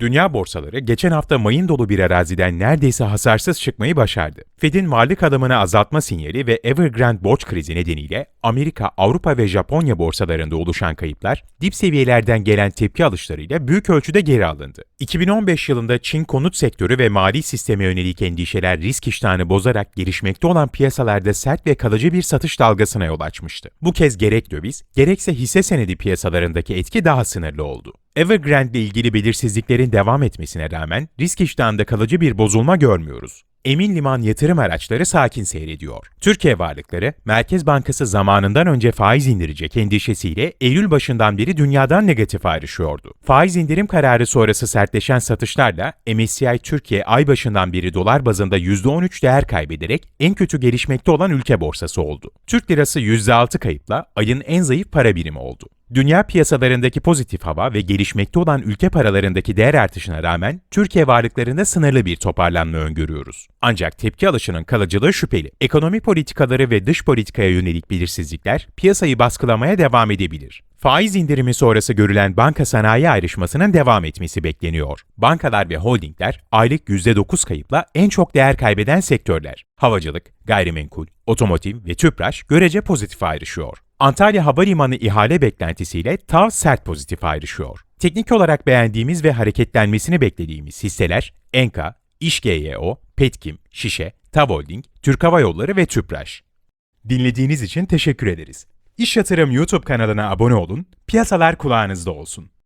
Dünya borsaları geçen hafta mayın dolu bir araziden neredeyse hasarsız çıkmayı başardı. Fed'in varlık adımını azaltma sinyali ve Evergrande borç krizi nedeniyle Amerika, Avrupa ve Japonya borsalarında oluşan kayıplar, dip seviyelerden gelen tepki alışlarıyla büyük ölçüde geri alındı. 2015 yılında Çin konut sektörü ve mali sisteme yönelik endişeler risk iştahını bozarak gelişmekte olan piyasalarda sert ve kalıcı bir satış dalgasına yol açmıştı. Bu kez gerek döviz, gerekse hisse senedi piyasalarındaki etki daha sınırlı oldu. Evergrande ile ilgili belirsizliklerin devam etmesine rağmen risk iştahında kalıcı bir bozulma görmüyoruz. Emin liman yatırım araçları sakin seyrediyor. Türkiye varlıkları, Merkez Bankası zamanından önce faiz indirecek endişesiyle Eylül başından beri dünyadan negatif ayrışıyordu. Faiz indirim kararı sonrası sertleşen satışlarla MSCI Türkiye ay başından beri dolar bazında %13 değer kaybederek en kötü gelişmekte olan ülke borsası oldu. Türk lirası %6 kayıpla ayın en zayıf para birimi oldu. Dünya piyasalarındaki pozitif hava ve gelişmekte olan ülke paralarındaki değer artışına rağmen Türkiye varlıklarında sınırlı bir toparlanma öngörüyoruz. Ancak tepki alışının kalıcılığı şüpheli. Ekonomi politikaları ve dış politikaya yönelik belirsizlikler piyasayı baskılamaya devam edebilir. Faiz indirimi sonrası görülen banka sanayi ayrışmasının devam etmesi bekleniyor. Bankalar ve holdingler aylık %9 kayıpla en çok değer kaybeden sektörler. Havacılık, gayrimenkul, otomotiv ve tüpraş görece pozitif ayrışıyor. Antalya Havalimanı ihale beklentisiyle TAV sert pozitif ayrışıyor. Teknik olarak beğendiğimiz ve hareketlenmesini beklediğimiz hisseler Enka, İş-GYO, Petkim, Şişe, TAV Holding, Türk Hava Yolları ve Tüpraş. Dinlediğiniz için teşekkür ederiz. İş Yatırım YouTube kanalına abone olun, piyasalar kulağınızda olsun.